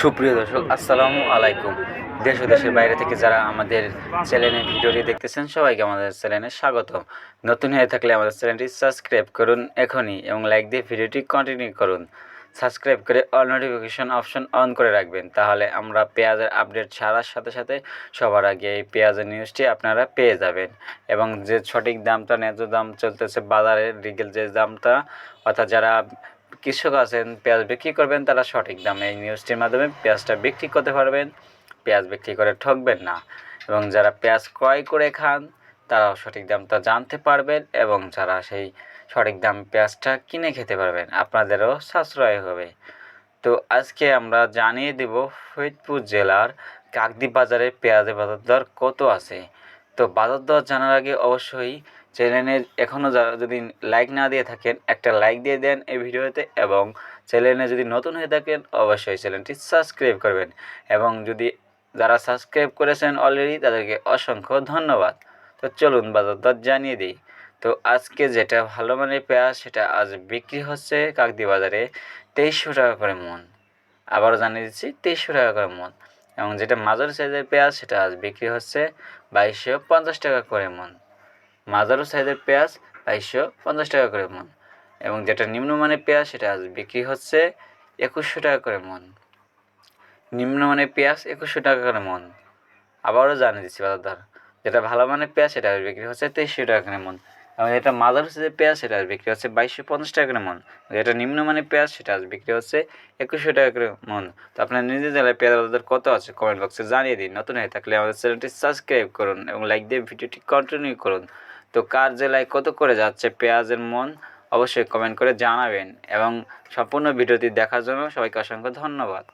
সুপ্রিয় দর্শক, আসসালামু আলাইকুম। দেশ ও দেশের বাইরে থেকে যারা আমাদের চ্যানেলে ভিডিওটি দেখতেছেন, সবাইকে আমাদের চ্যানেলে স্বাগত। নতুন হয়ে থাকলে আমাদের চ্যানেলটি সাবস্ক্রাইব করুন এখনই এবং লাইক দিয়ে ভিডিওটি কন্টিনিউ করুন। সাবস্ক্রাইব করে অল নোটিফিকেশন অপশন অন করে রাখবেন, তাহলে আমরা পেঁয়াজের আপডেট ছাড়ার সাথে সাথে সবার আগে এই পেঁয়াজের নিউজটি আপনারা পেয়ে যাবেন। এবং যে সঠিক দামটা, ন্যায্য দাম চলতেছে বাজারের রিগেল যে দামটা, অর্থাৎ যারা কৃষক আছেন, পেঁয়াজ বিক্রি করবেন, তারা সঠিক দামে এই নিউজটির মাধ্যমে পেঁয়াজটা বিক্রি করতে পারবেন। পেঁয়াজ বিক্রি করে ঠকবেন না এবং যারা পেঁয়াজ ক্রয় করে খান, তারাও সঠিক দামটা জানতে পারবেন এবং যারা সেই সঠিক দাম পেঁয়াজটা কিনে খেতে পারবেন, আপনাদেরও সাশ্রয় হবে। তো আজকে আমরা জানিয়ে দেব ফরিদপুর জেলার কাকদ্বীপ বাজারে পেঁয়াজের বাজার দর কত আছে। তো বাজার দর জানার আগে অবশ্যই চ্যানেলে এখনও যারা যদি লাইক না দিয়ে থাকেন, একটা লাইক দিয়ে দেন এই ভিডিওতে এবং চ্যানেলে যদি নতুন হয়ে থাকেন, অবশ্যই চ্যানেলটি সাবস্ক্রাইব করবেন। এবং যদি যারা সাবস্ক্রাইব করেছেন অলরেডি তাদেরকে অসংখ্য ধন্যবাদ। তো চলুন বাজার দর জানিয়ে দিই। তো আজকে যেটা ভালো মানের পেঁয়াজ, সেটা আজ বিক্রি হচ্ছে কাকদি বাজারে তেইশশো টাকা করে মন। আবারও জানিয়ে দিচ্ছি, তেইশশো টাকা করে মন। এবং যেটা মাঝারি সাইজের পেঁয়াজ, সেটা আজ বিক্রি হচ্ছে বাইশশো পঞ্চাশ টাকা করে মন। মাঝারু সাইজের পেঁয়াজ বাইশশো পঞ্চাশ টাকা করে মন। এবং যেটা নিম্নমানের পেঁয়াজ, সেটা আজ বিক্রি হচ্ছে একুশশো টাকা করে মন। নিম্নমানের পেঁয়াজ একুশশো টাকা করে মন। আবারও জানিয়ে দিচ্ছি, বাজার দর। যেটা ভালো মানের পেঁয়াজ, সেটা আজ বিক্রি হচ্ছে তেইশশো টাকা করে মন। এবং যেটা মাঝারু সাইজের পেঁয়াজ, সেটা আজ বিক্রি হচ্ছে বাইশশো পঞ্চাশ টাকা করে মন। যেটা নিম্নমানের পেঁয়াজ, সেটা আজ বিক্রি হচ্ছে একুশশো টাকা করে মন। তো আপনার নিজের জেলায় পেঁয়াজ বাজার কত আছে কমেন্ট বক্সে জানিয়ে দিন। নতুন হয়ে থাকলে আমাদের চ্যানেলটি সাবস্ক্রাইব করুন এবং লাইক দিয়ে ভিডিওটি কন্টিনিউ করুন। তো কার জেলায় কত করে যাচ্ছে পেঁয়াজের মন অবশ্যই কমেন্ট করে জানাবেন এবং সম্পূর্ণ ভিডিওটি দেখার জন্য সবাইকে অসংখ্য ধন্যবাদ।